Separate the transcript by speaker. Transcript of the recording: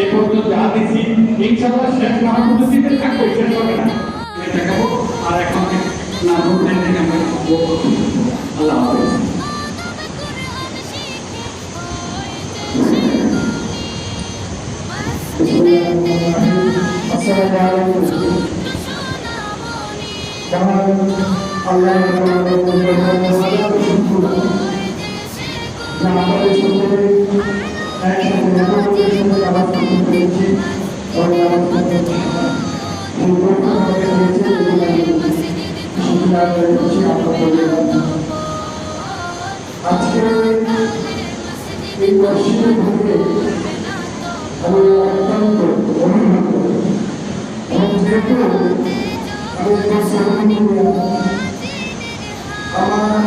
Speaker 1: এ পর্যন্ত যা দিছি, ইনশাআল্লাহ শেষ না পর্যন্ত দিতে থাকব শেষ হবে না। দেখাবো, আর এখন না বলতেন থেকে আমরা আল্লাহ হাফেজ।
Speaker 2: আল্লাহ আমাদের আজকে এই মসজিদের ভিতরে আমি অত্যন্ত অভিভূত এবং যেহেতু আমি আমার